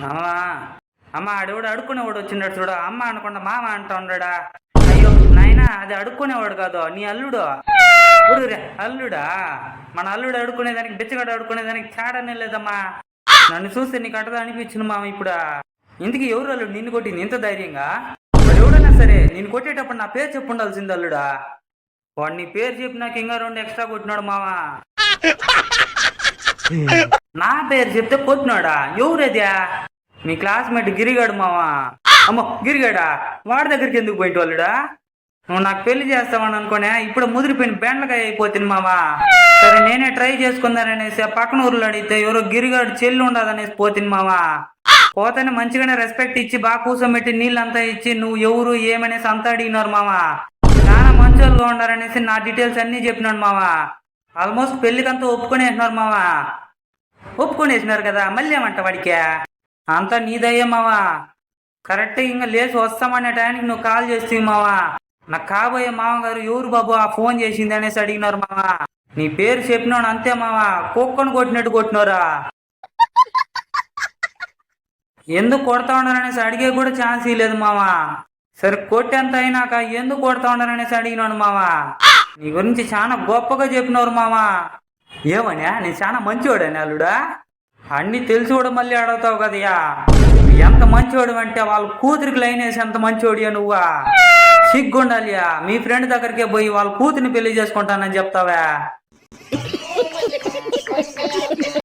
మామా అమ్మ ఆడేవాడు అడుక్కునేవాడు వచ్చిండాడు చూడు. అమ్మ అనకుండా మామ అంటా ఉన్నాడా? అయ్యో నాయనా అది అడుక్కునేవాడు కాదు. నీ అల్లుడు. ఊరురే అల్లుడా? మన అల్లుడు అడుక్కునేదానికి బిచ్చగాడు అడుక్కునేదానికి తేడానే లేదమ్మా. నన్ను చూస్తే నీకు అట్టదా అనిపించింది మామ ఇప్పుడు? ఇందుకు ఎవరు అల్లుడు? నిన్ను కొట్టింది ఇంత ధైర్యంగా? వాడు ఎవడైనా సరే నేను కొట్టేటప్పుడు నా పేరు చెప్పు ఉండాల్సింది అల్లుడా. వాడు నీ పేరు చెప్పి నాకు ఇంకా రెండు ఎక్స్ట్రా కొట్టినాడు మావా నా పేరు చెప్తే కొట్టినాడా? ఎవరదే? మీ క్లాస్మేట్ గిరిగాడు మావా? అమ్మో గిరిగాడా? వాడి దగ్గరికి ఎందుకు పోయింటి వాళ్ళుడా నువ్వు నాకు పెళ్ళి చేస్తావని అనుకోనే ఇప్పుడు ముదిరిపోయిన బెండకాయ అయిపోతుంది మావా. సరే నేనే ట్రై చేసుకుందాననేసి పక్కన ఊర్లో అడిగితే ఎవరో గిరిగాడు చెల్లి ఉండదనేసి పోతుంది మావా. పోతేనే మంచిగానే రెస్పెక్ట్ ఇచ్చి బాగా కూర్చోబెట్టి నీళ్ళంతా ఇచ్చి నువ్వు ఎవరు ఏమనేసి అంతా అడిగినారు మావా. చాలా మంచోళ్ళుగా ఉండారనేసి నా డీటెయిల్స్ అన్నీ చెప్పినాడు మావా. ఆల్మోస్ట్ పెళ్ళికంతా ఒప్పుకునేసినారు మావా. ఒప్పుకునేసినారు కదా మళ్ళీ ఏమంట వాడికి? అంతా నీదయ్యే మావా. కరెక్ట్ ఇంకా లేచి వస్తామనే టైంకి నువ్వు కాల్ చేస్తుంది మావా. నాకు కాబోయే మామగారు ఎవరు బాబు ఆ ఫోన్ చేసింది అనేసి అడిగినారు మావా. నీ పేరు చెప్పినాడు అంతే మావా. కుక్కను కొట్టినట్టు కొట్టినారా. ఎందుకు కొడతా ఉన్నారనేసి అడిగే కూడా ఛాన్స్ లేదు మావా. సరే కొట్టేంత అయినాక ఎందుకు కొడతా ఉన్నారనేసి అడిగినాడు మావా. నీ గురించి చాలా గొప్పగా చెప్పినారు మావా. ఏమన్నా నేను చాలా మంచివాడని అల్లుడా. అన్ని తెలిసి కూడా మళ్ళీ అడుగుతావు కదయ్యా. ఎంత మంచివాడు అంటే వాళ్ళ కూతురికి లైన్ వేసి ఎంత మంచివాడియా నువ్వా? సిగ్గుండాలియా. మీ ఫ్రెండ్ దగ్గరికే పోయి వాళ్ళ కూతురిని పెళ్ళి చేసుకుంటానని చెప్తావా?